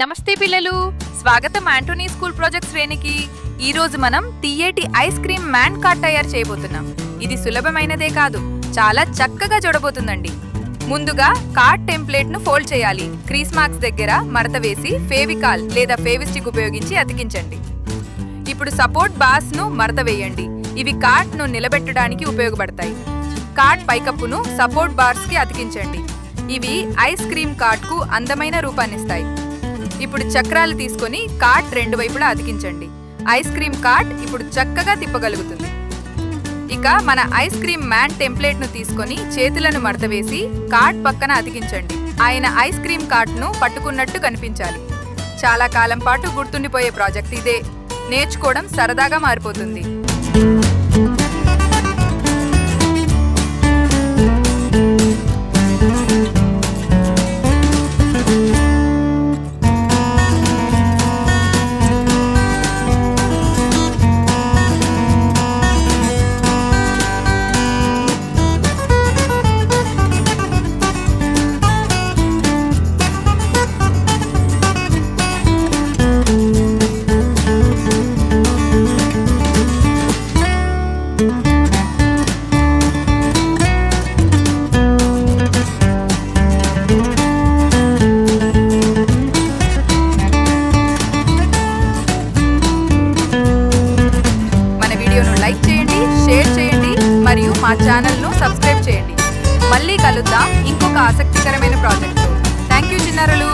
నమస్తే పిల్లలు. స్వాగతం ఆంటోనీ స్కూల్ ప్రాజెక్ట్ శ్రేణికి. ఈ రోజు మనం తీయేటి ఐస్ క్రీమ్ మ్యాన్ కార్ట్ తయారు చేయబోతున్నాం. ఇది సులభమైనదే కాదు చాలా చక్కగా చూడబోతుందండి. ముందుగా కార్డ్ టెంప్లేట్ను ఫోల్డ్ చేయాలి. క్రీస్ మార్క్స్ దగ్గర మడత వేసి ఫేవికాల్ లేదా ఫేవిస్టిక్ ఉపయోగించి అతికించండి. ఇప్పుడు సపోర్ట్ బాస్ను మడత వేయండి. ఇవి కార్డ్ను నిలబెట్టడానికి ఉపయోగపడతాయి. కార్ట్ పైకప్పును సపోర్ట్ బార్స్కి అతికించండి. ఇవి ఐస్ క్రీమ్ కార్డ్కు అందమైన రూపాన్నిస్తాయి. ఇప్పుడు చక్రాలు తీసుకొని కార్ట్ రెండు వైపులా అతికించండి. ఐస్ క్రీమ్ కార్ట్ ఇప్పుడు చక్కగా తిప్పగలుగుతుంది. ఇక మన ఐస్ క్రీమ్ మ్యాన్ టెంప్లేట్ను తీసుకొని చేతులను మడతవేసి కార్ట్ పక్కన అతికించండి. ఆయన ఐస్ క్రీమ్ కార్ట్ను పట్టుకున్నట్టు కనిపించాలి. చాలా కాలం పాటు గుర్తుండిపోయే ప్రాజెక్ట్ ఇదే. నేర్చుకోవడం సరదాగా మారిపోతుంది. మా ఛానల్ను సబ్స్క్రైబ్ చేయండి. మళ్ళీ కలుద్దాం ఇంకొక ఆసక్తికరమైన ప్రాజెక్ట్ థ్యాంక్ యూ చిన్నారులు.